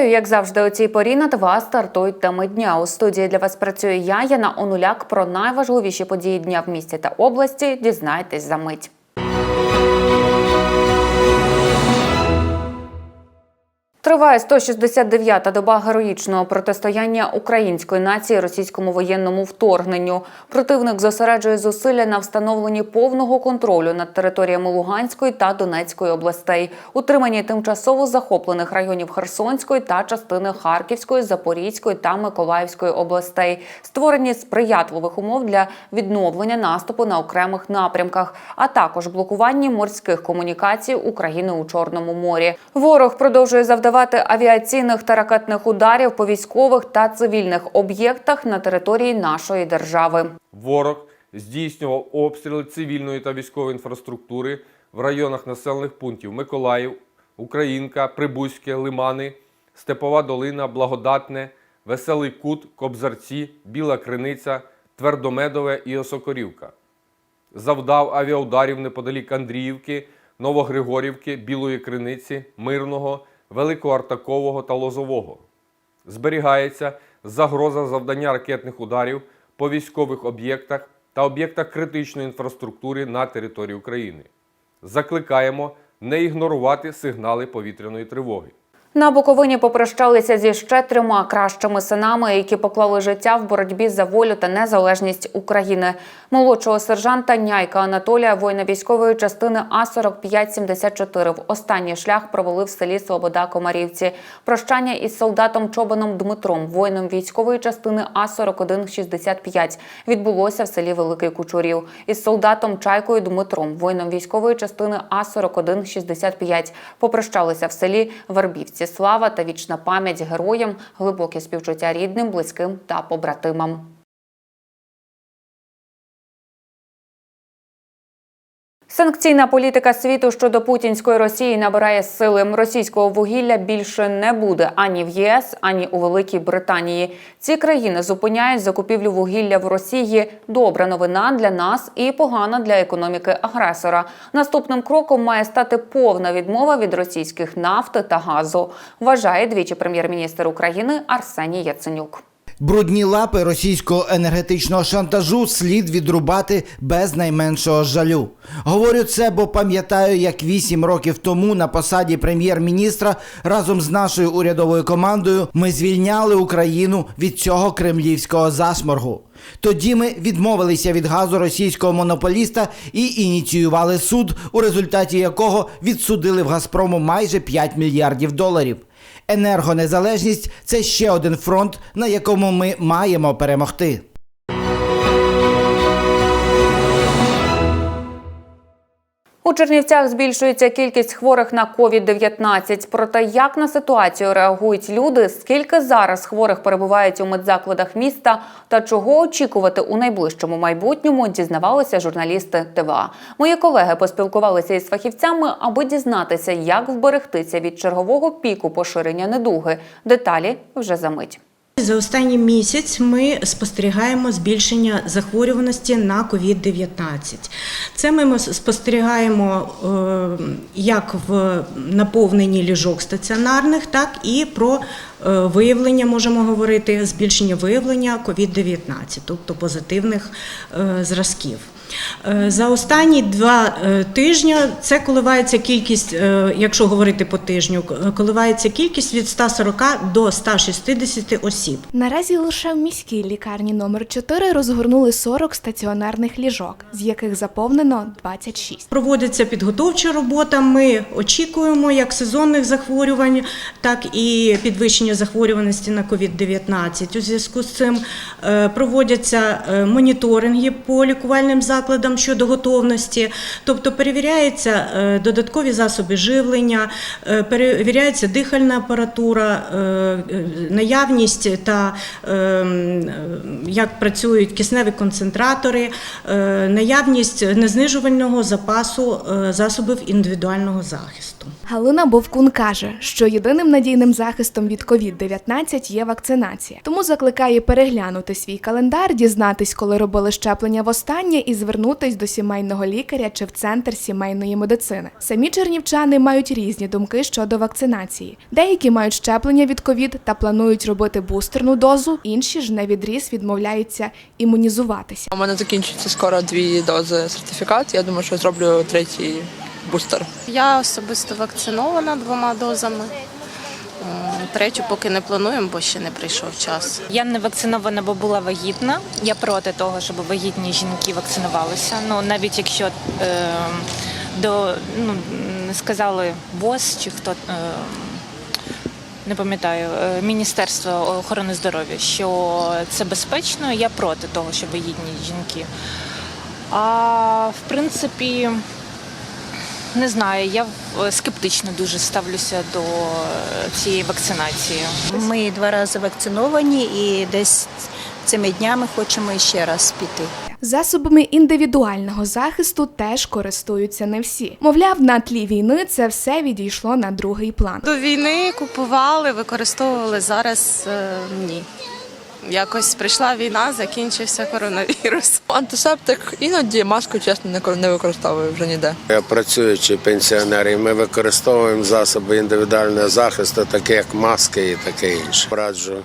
Вітаю, як завжди, у цій порі на ТВА стартують теми дня. У студії для вас працює я, Яна Онуляк. Про найважливіші події дня в місті та області дізнайтесь за мить. Триває 169-та доба героїчного протистояння української нації російському воєнному вторгненню. Противник зосереджує зусилля на встановленні повного контролю над територіями Луганської та Донецької областей, утриманні тимчасово захоплених районів Херсонської та частини Харківської, Запорізької та Миколаївської областей, створенні сприятливих умов для відновлення наступу на окремих напрямках, а також блокуванні морських комунікацій України у Чорному морі. Ворог продовжує завдавати авіаційних та ракетних ударів по військових та цивільних об'єктах на території нашої держави. Ворог здійснював обстріли цивільної та військової інфраструктури в районах населених пунктів Миколаїв, Українка, Прибузьке, Лимани, Степова Долина, Благодатне, Веселий Кут, Кобзарці, Біла Криниця, Твердомедове і Осокорівка. Завдав авіаударів неподалік Андріївки, Новогригорівки, Білої Криниці, Мирного, Великоартакового та Лозового. Зберігається загроза завдання ракетних ударів по військових об'єктах та об'єктах критичної інфраструктури на території України. Закликаємо не ігнорувати сигнали повітряної тривоги. На Буковині попрощалися зі ще трьома кращими синами, які поклали життя в боротьбі за волю та незалежність України. Молодшого сержанта Няйка Анатолія, воїна військової частини А 4574 в останній шлях провели в селі Слобода Комарівці. Прощання із солдатом Чобаном Дмитром, воїном військової частини А 4165 відбулося в селі Великий Кучурів. Із солдатом Чайкою Дмитром, воїном військової частини А 4165 попрощалися в селі Вербівці. Слава та вічна пам'ять героям, глибоке співчуття рідним, близьким та побратимам. Санкційна політика світу щодо путінської Росії набирає сили. Російського вугілля більше не буде ані в ЄС, ані у Великій Британії. Ці країни зупиняють закупівлю вугілля в Росії. Добра новина для нас і погана для економіки агресора. Наступним кроком має стати повна відмова від російських нафти та газу. Вважає двічі прем'єр-міністр України Арсеній Яценюк. Брудні лапи російського енергетичного шантажу слід відрубати без найменшого жалю. Говорю це, бо пам'ятаю, як вісім років тому на посаді прем'єр-міністра разом з нашою урядовою командою ми звільняли Україну від цього кремлівського зашморгу. Тоді ми відмовилися від газу російського монополіста і ініціювали суд, у результаті якого відсудили в Газпрому майже 5 мільярдів доларів. Енергонезалежність це ще один фронт, на якому ми маємо перемогти. У Чернівцях збільшується кількість хворих на COVID-19. Проте як на ситуацію реагують люди, скільки зараз хворих перебувають у медзакладах міста та чого очікувати у найближчому майбутньому, дізнавалися журналісти ТВА. Мої колеги поспілкувалися із фахівцями, аби дізнатися, як вберегтися від чергового піку поширення недуги. Деталі вже за мить. За останній місяць ми спостерігаємо збільшення захворюваності на COVID-19. Це ми спостерігаємо е, як в наповненні ліжок стаціонарних, так і про е, виявлення, можемо говорити, збільшення виявлення COVID-19, тобто позитивних е, зразків. Е, За останні два е, тижні це коливається кількість, е, якщо говорити по тижню, коливається кількість від 140 до 160 осіб. Наразі лише в міській лікарні номер 4 розгорнули 40 стаціонарних ліжок, з яких заповнено 26. Проводиться підготовча робота. Ми очікуємо як сезонних захворювань, так і підвищення захворюваності на COVID-19. У зв'язку з цим проводяться моніторинги по лікувальним закладам щодо готовності, тобто перевіряються е, додаткові засоби живлення, е, перевіряється дихальна апаратура, е, наявність та як працюють кисневі концентратори, наявність незнижувального запасу засобів індивідуального захисту. Галина Бовкун каже, що єдиним надійним захистом від COVID-19 є вакцинація. Тому закликає переглянути свій календар, дізнатись, коли робили щеплення востаннє, і звернутись до сімейного лікаря чи в центр сімейної медицини. Самі чернівчани мають різні думки щодо вакцинації. Деякі мають щеплення від ковід та планують робити бустерну дозу, інші ж на відріз відмовляються імунізуватися. У мене закінчується скоро дві дози сертифікат. Я думаю, що зроблю третій бустер. Я особисто вакцинована двома дозами. Третю поки не плануємо, бо ще не прийшов час. Я не вакцинована, бо була вагітна. Я проти того, щоб вагітні жінки вакцинувалися. Ну навіть якщо е, до ну не сказали ВОЗ чи хто. Е, не пам'ятаю, е, Міністерство охорони здоров'я, що це безпечно, я проти того, що вагітні жінки. А в принципі, не знаю, я е, скептично дуже ставлюся до е, цієї вакцинації. Ми два рази вакциновані і десь цими днями хочемо ще раз піти. Засобами індивідуального захисту теж користуються не всі. Мовляв, на тлі війни це все відійшло на другий план. До війни купували, використовували зараз е, ні. Якось прийшла війна, закінчився коронавірус. Антисептик іноді маску, чесно, не кор- не використовую вже ніде. Я працюючий пенсіонер, ми використовуємо засоби індивідуального захисту, такі як маски і таке інше. Раджу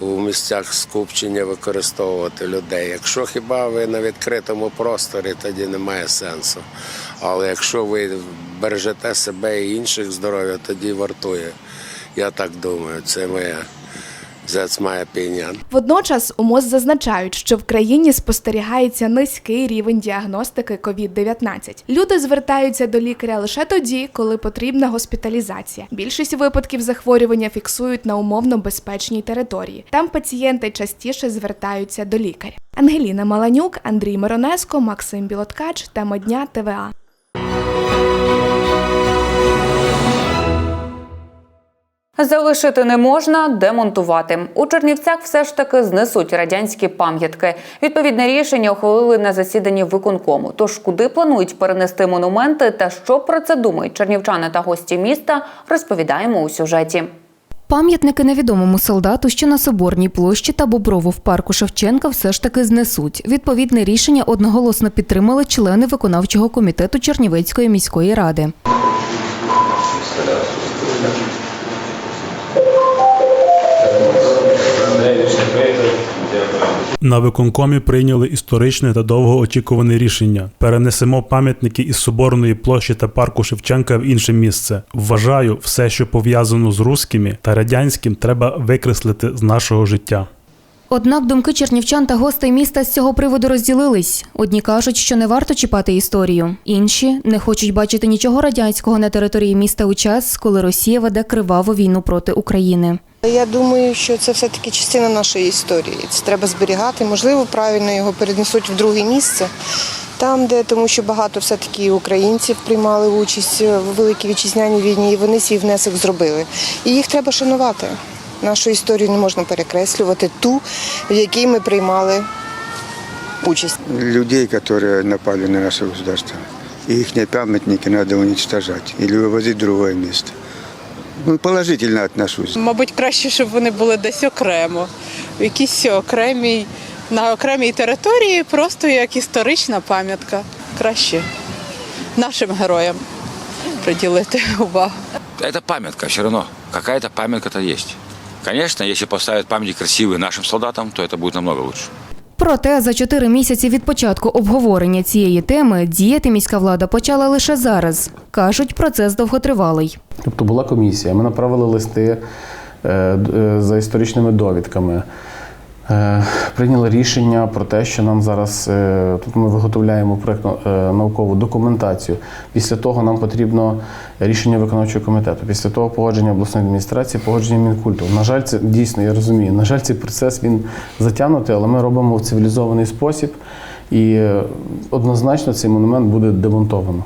у місцях скупчення використовувати людей. Якщо хіба ви на відкритому просторі, тоді немає сенсу. Але якщо ви бережете себе і інших здоров'я, тоді вартує. Я так думаю, це моя that's my opinion. Водночас у МОЗ зазначають, що в країні спостерігається низький рівень діагностики COVID-19. Люди звертаються до лікаря лише тоді, коли потрібна госпіталізація. Більшість випадків захворювання фіксують на умовно безпечній території. Там пацієнти частіше звертаються до лікаря. Ангеліна Маланюк, Андрій Миронеско, Максим Білоткач. Тема дня ТВА. Залишити не можна, демонтувати. У Чернівцях все ж таки знесуть радянські пам'ятки. Відповідне рішення ухвалили на засіданні виконкому. Тож куди планують перенести монументи та що про це думають чернівчани та гості міста, розповідаємо у сюжеті. Пам'ятники невідомому солдату, що на Соборній площі та Боброву в парку Шевченка все ж таки знесуть. Відповідне рішення одноголосно підтримали члени виконавчого комітету Чернівецької міської ради. На виконкомі прийняли історичне та довгоочікуване рішення. Перенесемо пам'ятники із Соборної площі та парку Шевченка в інше місце. Вважаю, все, що пов'язано з руськими та радянським, треба викреслити з нашого життя. Однак думки чернівчан та гостей міста з цього приводу розділились. Одні кажуть, що не варто чіпати історію, інші не хочуть бачити нічого радянського на території міста у час, коли Росія веде криваву війну проти України. Я думаю, що це все-таки частина нашої історії. Це треба зберігати. Можливо, правильно його перенесуть в друге місце. Там, де тому що багато все-таки українців приймали участь в Великій Вітчизняній війні, і вони свій внесок зробили. І їх треба шанувати. Нашу історію не можна перекреслювати, ту, в якій ми приймали участь. людей, которые напали на наше государство. И их памятники надо уничтожать или вывозить в другое место. Ну, положительно отношусь. Мабуть, краще, щоб вони були десь окремо, в якійсь окремій, на окремій території, просто як історична пам'ятка. Краще нашим героям приділити увагу. Это памятка все равно. Какая-то памятка-то есть. Конечно, если поставят памятник красивый нашим солдатам, то это будет намного лучше. Проте за чотири місяці від початку обговорення цієї теми діяти міська влада почала лише зараз. кажуть, процес довготривалий. Тобто була комісія, ми направили листи е, е, за історичними довідками. Е, Прийняли рішення про те, що нам зараз е, тут ми виготовляємо проєктно е, наукову документацію. Після того нам потрібно рішення виконавчого комітету. Після того погодження обласної адміністрації, погодження мінкульту. На жаль, це дійсно я розумію. На жаль, цей процес він затягнутий, але ми робимо в цивілізований спосіб, і однозначно цей монумент буде демонтовано.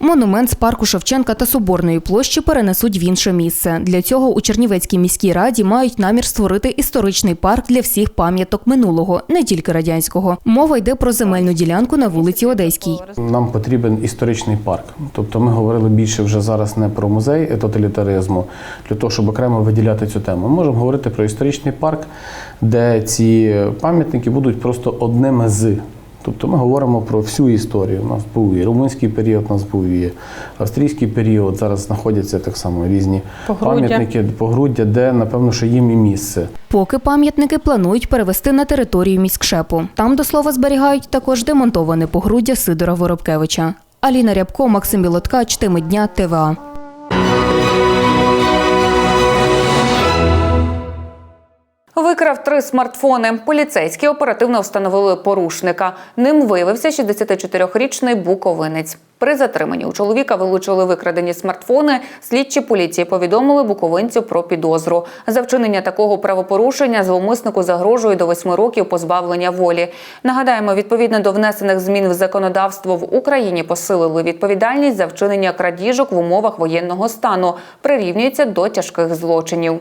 Монумент з парку Шевченка та Соборної площі перенесуть в інше місце. Для цього у Чернівецькій міській раді мають намір створити історичний парк для всіх пам'яток минулого, не тільки радянського. Мова йде про земельну ділянку на вулиці Одеській. Нам потрібен історичний парк. Тобто ми говорили більше вже зараз не про музей тоталітаризму, для того, щоб окремо виділяти цю тему. Ми можемо говорити про історичний парк, де ці пам'ятники будуть просто одними з. Тобто ми говоримо про всю історію. У нас був і румунський період, у нас був і австрійський період. Зараз знаходяться так само різні Погруддя. пам'ятники, погруддя, де напевно, що їм і місце. Поки пам'ятники планують перевести на територію міськшепу. Там, до слова, зберігають також демонтоване погруддя Сидора Воробкевича. Аліна Рябко, Максим Білоткач, Теми дня, ТВА. Викрав три смартфони. Поліцейські оперативно встановили порушника. Ним виявився 64-річний буковинець. При затриманні у чоловіка вилучили викрадені смартфони. Слідчі поліції повідомили буковинцю про підозру. За вчинення такого правопорушення зловмиснику загрожує до 8 років позбавлення волі. Нагадаємо, відповідно до внесених змін в законодавство в Україні посилили відповідальність за вчинення крадіжок в умовах воєнного стану. Прирівнюється до тяжких злочинів.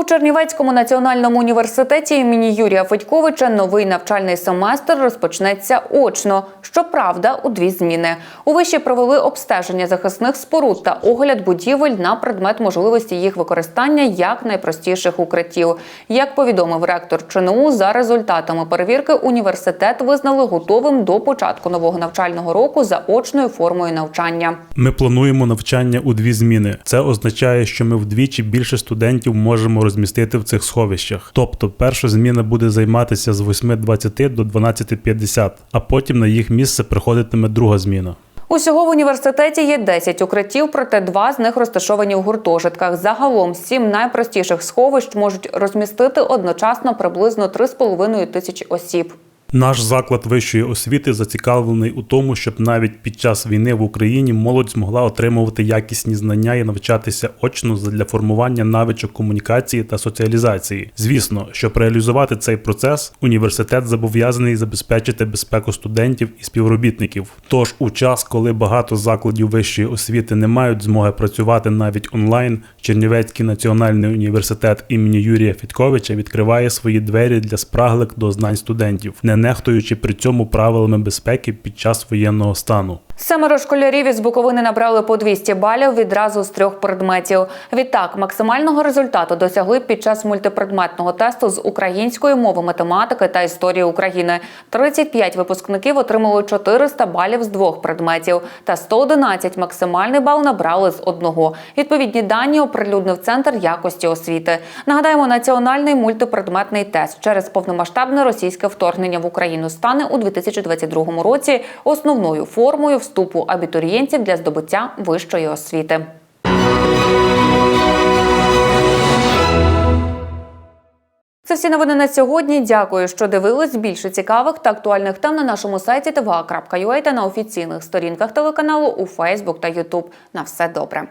У Чернівецькому національному університеті імені Юрія Федьковича новий навчальний семестр розпочнеться очно. Щоправда, у дві зміни. У виші провели обстеження захисних споруд та огляд будівель на предмет можливості їх використання як найпростіших укриттів. Як повідомив ректор ЧНУ, за результатами перевірки університет визнали готовим до початку нового навчального року за очною формою навчання. Ми плануємо навчання у дві зміни. Це означає, що ми вдвічі більше студентів можемо розмістити в цих сховищах. Тобто, перша зміна буде займатися з 8.20 до 12.50, а потім на їх місце приходитиме друга зміна. Усього в університеті є 10 укриттів, проте два з них розташовані в гуртожитках. Загалом сім найпростіших сховищ можуть розмістити одночасно приблизно 3,5 тисячі осіб. Наш заклад вищої освіти зацікавлений у тому, щоб навіть під час війни в Україні молодь змогла отримувати якісні знання і навчатися очно для формування навичок комунікації та соціалізації. Звісно, щоб реалізувати цей процес, університет зобов'язаний забезпечити безпеку студентів і співробітників. Тож, у час, коли багато закладів вищої освіти не мають змоги працювати навіть онлайн, Чернівецький національний університет імені Юрія Федьковича відкриває свої двері для спраглих до знань студентів, не нехтуючи при цьому правилами безпеки під час воєнного стану. Семеро школярів із Буковини набрали по 200 балів відразу з трьох предметів. Відтак, максимального результату досягли під час мультипредметного тесту з української мови, математики та історії України. 35 випускників отримали 400 балів з двох предметів, та 111 максимальний бал набрали з одного. Відповідні дані оприлюднив центр якості освіти. Нагадаємо, національний мультипредметний тест через повномасштабне російське вторгнення в Україну стане у 2022 році основною формою вступу абітурієнтів для здобуття вищої освіти. Це всі новини на сьогодні. Дякую, що дивились. Більше цікавих та актуальних тем на нашому сайті tva.ua та на офіційних сторінках телеканалу у Facebook та YouTube. На все добре.